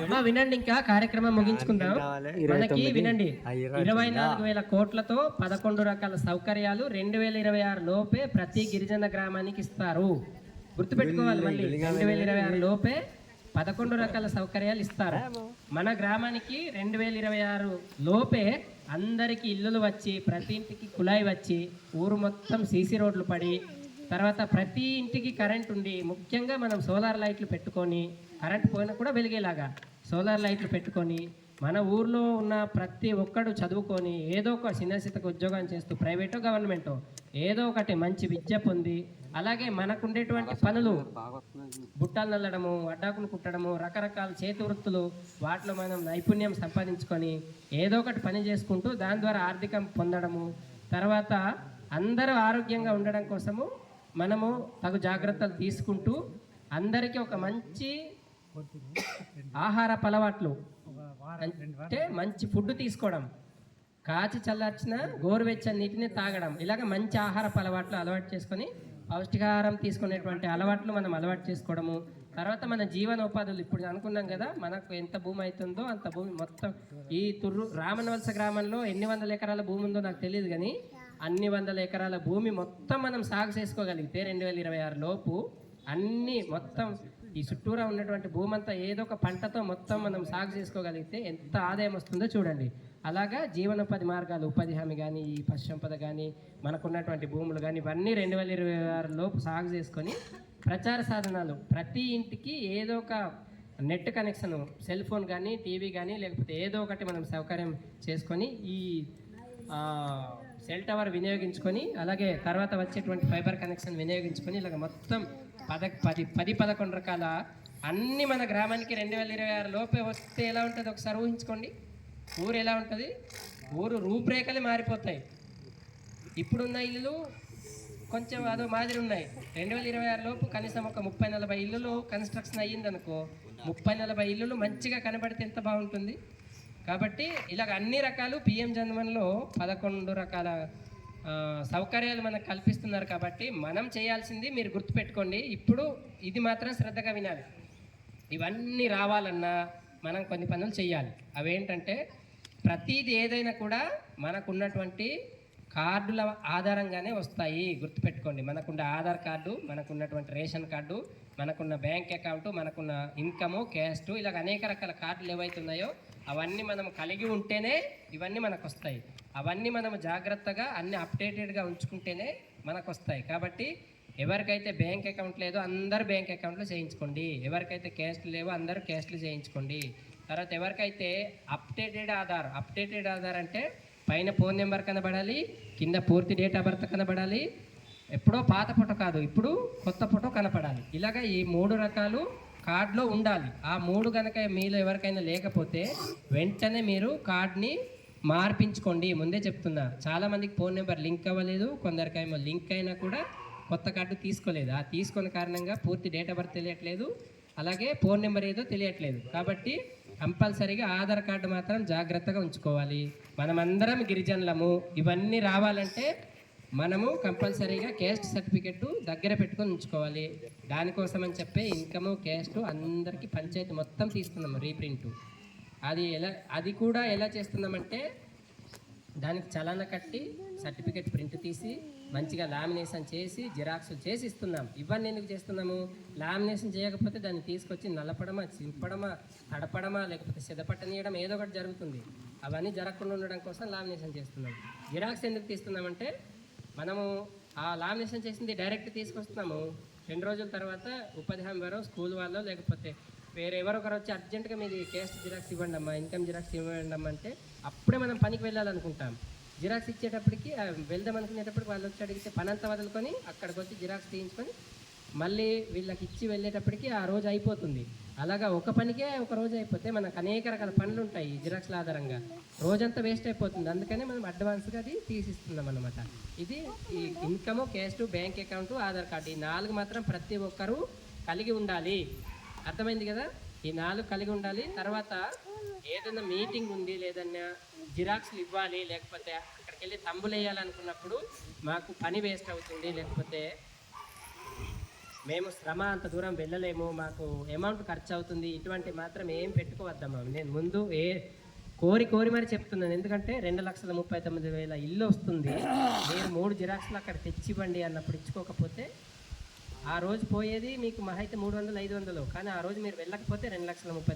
అమ్మా వినండి ఇంకా కార్యక్రమం ముగించుకుందాం. మనకి వినండి. ఇరవై నాలుగు వేల కోట్లతో పదకొండు రకాల సౌకర్యాలు రెండు వేల ఇరవై ఆరు లోపే ప్రతి గిరిజన గ్రామానికి ఇస్తారు. గుర్తుపెట్టుకోవాలి మళ్ళీ. రెండు వేల ఇరవై ఆరు లోపే పదకొండు రకాల సౌకర్యాలు ఇస్తారు. మన గ్రామానికి రెండు వేల ఇరవై ఆరు లోపే అందరికి ఇల్లులు వచ్చి ప్రతి ఇంటికి కుళాయి వచ్చి ఊరు మొత్తం సీసీ రోడ్లు పడి తర్వాత ప్రతి ఇంటికి కరెంట్ ఉండి ముఖ్యంగా మనం సోలార్ లైట్లు పెట్టుకొని కరెంట్ పోయినా కూడా వెలిగేలాగా. సోలార్ లైట్లు పెట్టుకొని మన ఊర్లో ఉన్న ప్రతి ఒక్కడు చదువుకొని ఏదో ఒక చిన్న చితక ఉద్యోగం చేస్తూ ప్రైవేటో గవర్నమెంటో ఏదో ఒకటి మంచి విద్య పొంది అలాగే మనకు ఉండేటువంటి పనులు బుట్టలు నల్లడము అడ్డాకులు కుట్టడము రకరకాల చేతి వృత్తులు వాటిలో మనం నైపుణ్యం సంపాదించుకొని ఏదో ఒకటి పని చేసుకుంటూ దాని ద్వారా ఆర్థికం పొందడము తర్వాత అందరూ ఆరోగ్యంగా ఉండడం కోసము మనము తగు జాగ్రత్తలు తీసుకుంటూ అందరికీ ఒక మంచి ఆహార అలవాట్లు అంటే మంచి ఫుడ్ తీసుకోవడం కాచి చల్లార్చిన గోరువెచ్చని నీటిని తాగడం ఇలాగ మంచి ఆహార అలవాట్లు అలవాటు చేసుకొని పౌష్టికాహారం తీసుకునేటువంటి అలవాట్లు మనం అలవాటు చేసుకోవడము. తర్వాత మన జీవనోపాధులు ఇప్పుడు అనుకున్నాం కదా మనకు ఎంత భూమి అవుతుందో అంత భూమి మొత్తం ఈ తుర్రు రామనవలస గ్రామంలో ఎన్ని వందల ఎకరాల భూమి ఉందో నాకు తెలియదు కానీ అన్ని వందల ఎకరాల భూమి మొత్తం మనం సాగు చేసుకోగలిగితే రెండు వేల ఇరవై ఆరు లోపు అన్ని మొత్తం ఈ చుట్టూరా ఉన్నటువంటి భూమి అంతా ఏదో ఒక పంటతో మొత్తం మనం సాగు చేసుకోగలిగితే ఎంత ఆదాయం వస్తుందో చూడండి. అలాగా జీవనోపాధి మార్గాలు ఉపాధి హామీ కానీ ఈ పశుసంపద కానీ మనకున్నటువంటి భూములు కానీ ఇవన్నీ రెండు వేల ఇరవై ఆరు లోపు సాగు చేసుకొని ప్రచార సాధనాలు. ప్రతి ఇంటికి ఏదో ఒక నెట్ కనెక్షన్ సెల్ ఫోన్ కానీ టీవీ కానీ లేకపోతే ఏదో ఒకటి మనం సౌకర్యం చేసుకొని ఈ సెల్ టవర్ వినియోగించుకొని అలాగే తర్వాత వచ్చేటువంటి ఫైబర్ కనెక్షన్ వినియోగించుకొని ఇలాగ మొత్తం పద పది పది పదకొండు రకాల అన్ని మన గ్రామానికి రెండు వేల ఇరవై ఆరు లోపే వస్తే ఎలా ఉంటుంది ఒకసారి ఊహించుకోండి. ఊరు ఎలా ఉంటుంది? ఊరు రూపురేఖలే మారిపోతాయి. ఇప్పుడున్న ఇల్లులు కొంచెం అదో మాదిరి ఉన్నాయి. రెండు వేల ఇరవై ఆరు లోపు కనీసం ఒక ముప్పై నలభై ఇల్లులు కన్స్ట్రక్షన్ అయ్యింది అనుకో ముప్పై నలభై ఇల్లులు మంచిగా కనబడితే ఎంత బాగుంటుంది? కాబట్టి ఇలాగ అన్ని రకాలు పిఎం జన్మన్లో పదకొండు రకాల సౌకర్యాలు మనకు కల్పిస్తున్నారు కాబట్టి మనం చేయాల్సింది మీరు గుర్తుపెట్టుకోండి. ఇప్పుడు ఇది మాత్రం శ్రద్ధగా వినాలి. ఇవన్నీ రావాలన్నా మనం కొన్ని పనులు చేయాలి అవేంటంటే ప్రతిది ఏదైనా కూడా మనకున్నటువంటి కార్డుల ఆధారంగానే వస్తాయి. గుర్తుపెట్టుకోండి మనకున్న ఆధార్ కార్డు మనకున్నటువంటి రేషన్ కార్డు మనకున్న బ్యాంక్ అకౌంటు మనకున్న ఇన్కము క్యాస్ట్ ఇలాగ అనేక రకాల కార్డులు ఏవైతే ఉన్నాయో అవన్నీ మనం కలిగి ఉంటేనే ఇవన్నీ మనకు వస్తాయి అవన్నీ మనం జాగ్రత్తగా అన్ని అప్డేటెడ్గా ఉంచుకుంటేనే మనకు వస్తాయి కాబట్టి ఎవరికైతే బ్యాంక్ అకౌంట్ లేదో అందరు బ్యాంక్ అకౌంట్లు చేయించుకోండి. ఎవరికైతే క్యాష్లు లేవో అందరూ క్యాష్లు చేయించుకోండి. తర్వాత ఎవరికైతే అప్డేటెడ్ ఆధార్ అప్డేటెడ్ ఆధార్ అంటే పైన ఫోన్ నెంబర్ కనబడాలి కింద పూర్తి డేట్ ఆఫ్ బర్త్ కనబడాలి ఎప్పుడో పాత ఫోటో కాదు ఇప్పుడు కొత్త ఫోటో కనపడాలి. ఇలాగ ఈ మూడు రకాలు కార్డులో ఉండాలి. ఆ మూడు కనుక మీలో ఎవరికైనా లేకపోతే వెంటనే మీరు కార్డ్ని మార్పించుకోండి. ముందే చెప్తున్నా. చాలామందికి ఫోన్ నెంబర్ లింక్ అవ్వలేదు. కొందరికేమో లింక్ అయినా కూడా కొత్త కార్డు తీసుకోలేదు. ఆ తీసుకున్న కారణంగా పూర్తి డేట్ ఆఫ్ బర్త్ తెలియట్లేదు. అలాగే ఫోన్ నెంబర్ ఏదో తెలియట్లేదు. కాబట్టి కంపల్సరీగా ఆధార్ కార్డు మాత్రం జాగ్రత్తగా ఉంచుకోవాలి. మనమందరం గిరిజనులము. ఇవన్నీ రావాలంటే మనము కంపల్సరీగా క్యాస్ట్ సర్టిఫికెట్ దగ్గర పెట్టుకొని ఉంచుకోవాలి. దానికోసం అని చెప్పే ఇన్కము క్యాస్ట్ అందరికీ పంచాయతీ మొత్తం తీస్తున్నాము రీప్రింట్ అది ఎలా అది కూడా ఎలా చేస్తున్నామంటే దానికి చలన కట్టి సర్టిఫికెట్ ప్రింట్ తీసి మంచిగా లామినేషన్ చేసి జిరాక్స్ చేసి ఇస్తున్నాం. ఇవన్నీ ఎందుకు చేస్తున్నాము? లామినేషన్ చేయకపోతే దాన్ని తీసుకొచ్చి నలపడమా చింపడమా తడపడమా లేకపోతే సిద్ధపట్టనీయడం ఏదో ఒకటి జరుగుతుంది. అవన్నీ జరగకుండా ఉండడం కోసం లామినేషన్ చేస్తున్నాం. జిరాక్స్ ఎందుకు తీస్తున్నామంటే మనము ఆ లామినేషన్ చేసింది డైరెక్ట్ తీసుకొస్తున్నాము. రెండు రోజుల తర్వాత ఉపాధి హామీ వారు స్కూల్ వాళ్ళు లేకపోతే వేరే ఎవరొకరు వచ్చి అర్జెంటుగా మీది కేస్ట్ జిరాక్స్ ఇవ్వండి అమ్మా ఇన్కమ్ జిరాక్స్ ఇవ్వండి అమ్మా అంటే అప్పుడే మనం పనికి వెళ్ళాలనుకుంటాం. జిరాక్స్ ఇచ్చేటప్పటికి వెళ్దాం అనుకునేటప్పటికి వాళ్ళు వచ్చి అడిగితే పని అంతా వదులుకొని అక్కడికి వచ్చి జిరాక్స్ తీయించుకొని మళ్ళీ వీళ్ళకి ఇచ్చి వెళ్ళేటప్పటికి ఆ రోజు అయిపోతుంది. అలాగా ఒక పనికే ఒక రోజు అయిపోతే మనకు అనేక రకాల పనులు ఉంటాయి ఈ జిరాక్స్ల ఆధారంగా. రోజంతా వేస్ట్ అయిపోతుంది. అందుకనే మనం అడ్వాన్స్గా అది తీసిస్తున్నాం అనమాట ఇది ఈ income cash bank account Aadhaar card ఈ నాలుగు మాత్రం ప్రతి ఒక్కరూ కలిగి ఉండాలి. అర్థమైంది కదా? ఈ నాలుగు కలిగి ఉండాలి. తర్వాత ఏదైనా మీటింగ్ ఉంది లేదన్నా జిరాక్స్లు ఇవ్వాలి లేకపోతే అక్కడికి వెళ్ళి తంబులు వేయాలనుకున్నప్పుడు మాకు పని వేస్ట్ అవుతుంది లేకపోతే మేము శ్రమ అంత దూరం వెళ్ళలేము మాకు అమౌంట్ ఖర్చు అవుతుంది ఇటువంటి మాత్రం ఏం పెట్టుకోవద్దమ్మా. నేను ముందు ఏ కోరి కోరి మరి చెప్తున్నాను. ఎందుకంటే రెండు లక్షల ముప్పై తొమ్మిది వేల ఇల్లు వస్తుంది. మీరు మూడు జిరాక్స్లు అక్కడ తెచ్చివ్వండి అన్నప్పుడు ఇచ్చుకోకపోతే ఆ రోజు పోయేది మీకు మహా అయితే మూడు వందలు ఐదు వందలు. కానీ ఆ రోజు మీరు వెళ్ళకపోతే రెండు లక్షల ముప్పై